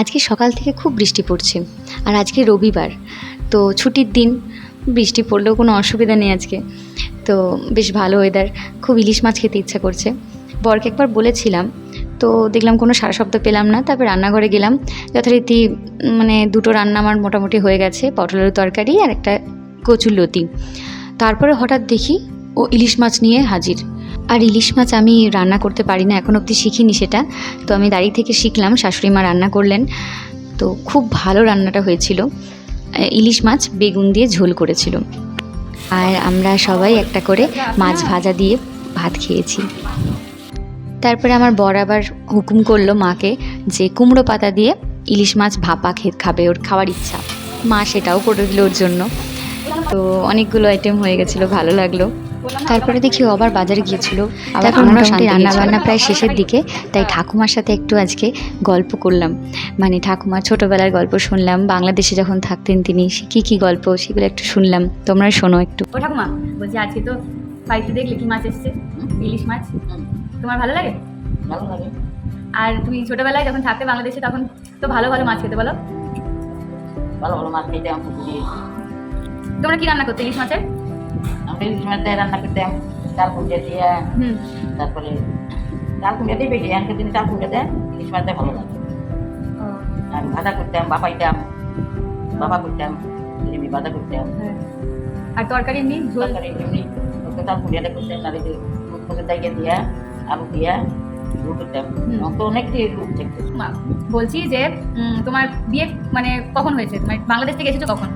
আজকে সকাল থেকে খুব বৃষ্টি পড়ছে, আর আজকে রবিবার। তো ছুটির দিন, বৃষ্টি পড়লেও কোনো অসুবিধা নেই আজকে। তো বেশ ভালো ওয়েদার খুব ইলিশ মাছ খেতে ইচ্ছা করছে। বরকে একবার বলেছিলাম, তো দেখলাম কোনো সারা শব্দ পেলাম না, তারপর রান্নাঘরে গেলাম। যথারীতি মানে দুটো রান্না আমার মোটামুটি হয়ে গেছে পটলের তরকারি আর একটা কচুর লতি। তারপরে হঠাৎ দেখি ও ইলিশ মাছ নিয়ে হাজির। আর ইলিশ মাছ আমি রান্না করতে পারি না, এখন অবধি শিখিনি সেটা। তো আমি দাঁড়িয়ে থেকে শিখলাম, শাশুড়ি মা রান্না করলেন। তো খুব ভালো রান্নাটা হয়েছিল। ইলিশ মাছ বেগুন দিয়ে ঝোল করেছিল। আর আমরা সবাই একটা করে মাছ ভাজা দিয়ে ভাত খেয়েছি। তারপরে আমার বর আবার হুকুম করল মাকে যে, কুমড়ো পাতা দিয়ে ইলিশ মাছ ভাপা খে খাবে, ওর খাওয়ার ইচ্ছা। মা সেটাও করে দিল ওর জন্য। তো অনেকগুলো আইটেম হয়ে গেছিল, ভালো লাগল। তারপরে দেখি আবার বাজারে গিয়েছিল। তারপর মোটামুটি রান্না বান্না প্রায় শেষের দিকে তাই ঠাকুমার সাথে একটু আজকে গল্প করলাম। মানে ঠাকুমার ছোটোবেলার গল্প শুনলাম বাংলাদেশে যখন থাকতেন তিনি কী কী গল্প সেগুলো একটু শুনলাম। তোমরা শোনো একটু। ও ঠাকুমা বলছি আজকে তো বাড়িতে দেখলে কি মাছ এসছে? ইলিশ মাছ? তোমার ভালো লাগে? ভালো লাগে। আর তুমি ছোটবেলায় যখন থাকতে বাংলাদেশে তখন তো ভালো ভালো মাছ খেতে বলো। ভালো ভালো মাছ খেতে তোমরা কি রান্না করতে ইলিশ মাছের? আমি ইলিশ মাছ দিয়ে রান্না করতাম চাল কুমড়ে দিয়ে। তারপরে চাল কুমড়ে দিয়ে বেশি আমি দিন চাল কুমড়ে দেয় ইলিশ মাছ দিয়ে ভালো লাগে। আমি ভাজা করতাম বাপাইতাম বাবা করতাম এমনি ভাজা করতাম। হ্যাঁ। আর তরকারি এমনি তরকারি এমনি চাল কুমড়ে দিয়ে করতাম মুখে দাইয়ে দিয়া আলু দিয়া বলছি যে তোমার বিয়ে মানে কখন হয়েছে? মানে বাংলাদেশ থেকে এসেছ কখন?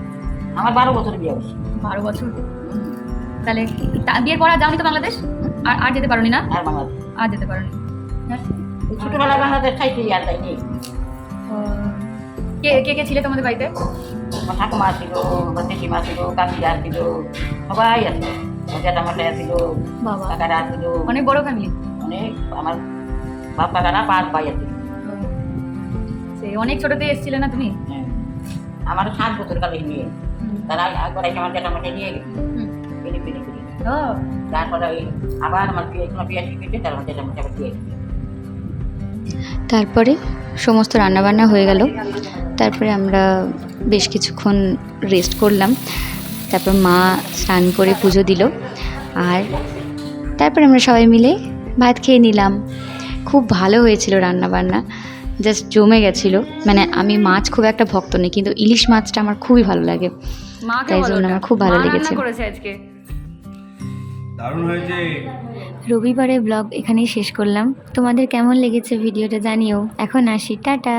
আমার বারো বছর বিয়ে হয়েছে। বারো বছর। তাহলে বিয়ের পর আর যাওনি তো বাংলাদেশ? আর আর যেতে পারোনি না? আর যেতে পারোনি। হ্যাঁ। ছোটবেলায় বাংলাদেশ খাইছি আর যাইনি। কে কে কে ছিলে তোমাদের বাড়িতে? ঠাকুমা ছিল জেঠিমা ছিল কাকিরা ছিল সবাই আছে। ছিল বাবা। কাকারা ছিল অনেক বড় ফ্যামিলি অনেক আমার বাপ কাকারা পাঁচ ভাই আছে। সে অনেক ছোটতে এসেছিলে না তুমি? হ্যাঁ। আমার সাত বছর কালে নিয়ে তারা একবার আমার মাঠাই নিয়ে গেছে। তারপরে ওই আবার আমার বিয়ে কোনো বিয়ে শিখেছে তার আমার জেঠা আবার দিয়ে তারপরে সমস্ত রান্নাবান্না হয়ে গেল। তারপরে আমরা বেশ কিছুক্ষণ রেস্ট করলাম। তারপর মা স্নান করে পুজো দিল। আর তারপরে আমরা সবাই মিলে ভাত খেয়ে নিলাম। খুব ভালো হয়েছিল রান্নাবান্না। জাস্ট জমে গেছিল। মানে আমি মাছ খুব একটা ভক্ত নেই কিন্তু ইলিশ মাছটা আমার খুবই ভালো লাগে। তাই জন্য আমার খুব ভালো লেগেছে। রবিবারের ব্লগ এখানেই শেষ করলাম। তোমাদের কেমন লেগেছে ভিডিওটা জানিও। এখন আসি টাটা।